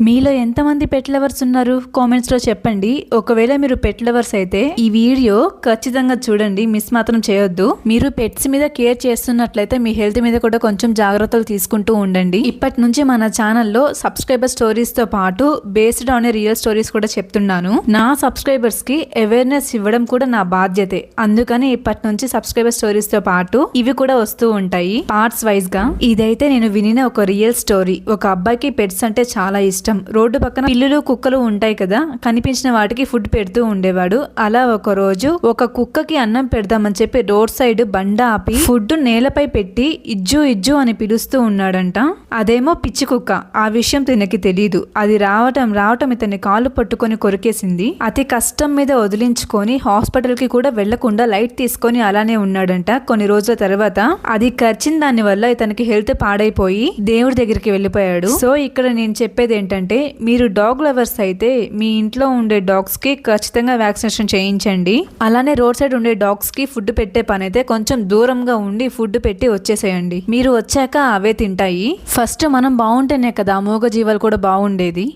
మీలో ఎంతమంది pet lovers ఉన్నారు? కామెంట్స్లో చెప్పండి. ఒకవేళ మీరు పెట్ లవర్స్ అయితే ఈ వీడియో ఖచ్చితంగా చూడండి. మిస్ మాత్రం చేయొద్దు. మీరు పెట్స్ మీద కేర్ చేస్తున్నట్లయితే మీ హెల్త్ మీద కూడా కొంచెం జాగ్రత్తలు తీసుకుంటూ ఉండండి. ఇప్పటి నుంచి మన ఛానల్లో సబ్స్క్రైబర్ స్టోరీస్తో పాటు బేస్డ్ ఆన్ రియల్ స్టోరీస్ కూడా చెప్తున్నాను. నా సబ్స్క్రైబర్స్కి అవేర్నెస్ ఇవ్వడం కూడా నా బాధ్యతే. అందుకని ఇప్పటి నుంచి సబ్స్క్రైబర్ స్టోరీస్తో పాటు ఇవి కూడా వస్తూ ఉంటాయి. పార్ట్స్ వైజ్గా ఇదైతే నేను వినిన ఒక రియల్ స్టోరీ ఒక అబ్బాయికి పెట్స్ అంటే చాలా ఇష్టం. రోడ్డు పక్కన పిల్లులు కుక్కలు ఉంటాయి కదా కనిపించిన వాటికి ఫుడ్ పెడుతూ ఉండేవాడు. అలా ఒక రోజు ఒక కుక్కకి అన్నం పెడదామని చెప్పి రోడ్ సైడ్ బండ ఆపి ఫుడ్ నేలపై పెట్టి ఇజ్జు ఇజ్జు అని పిలుస్తూ ఉన్నాడంట. అదేమో పిచ్చి కుక్క. ఆ విషయం తినకి తెలీదు. అది రావటం రావటం ఇతని కాళ్ళు పట్టుకొని కొరికేసింది. అతి కష్టం మీద వదిలించుకొని హాస్పిటల్కి కూడా వెళ్ళకుండా లైట్ తీసుకొని అలానే ఉన్నాడంట. కొన్ని రోజుల తర్వాత అది కరిచిన దాని వల్ల ఇతనికి హెల్త్ పాడైపోయి దేవుడి దగ్గరికి వెళ్ళిపోయాడు. సో ఇక్కడ నేను చెప్పేది ఏంటంటే మీరు డాగ్ లవర్స్ అయితే మీ ఇంట్లో ఉండే డాగ్స్కి ఖచ్చితంగా వ్యాక్సినేషన్ చేయించండి. అలానే రోడ్ సైడ్ ఉండే డాగ్స్కి ఫుడ్ పెట్టే పని అయితే కొంచెం దూరంగా ఉండి ఫుడ్ పెట్టి వచ్చేసేయండి. మీరు వచ్చాక అవే తింటాయి. ఫస్ట్ మనం బాగుంటేనే కదా మూగ జీవాలు కూడా బాగుండేది.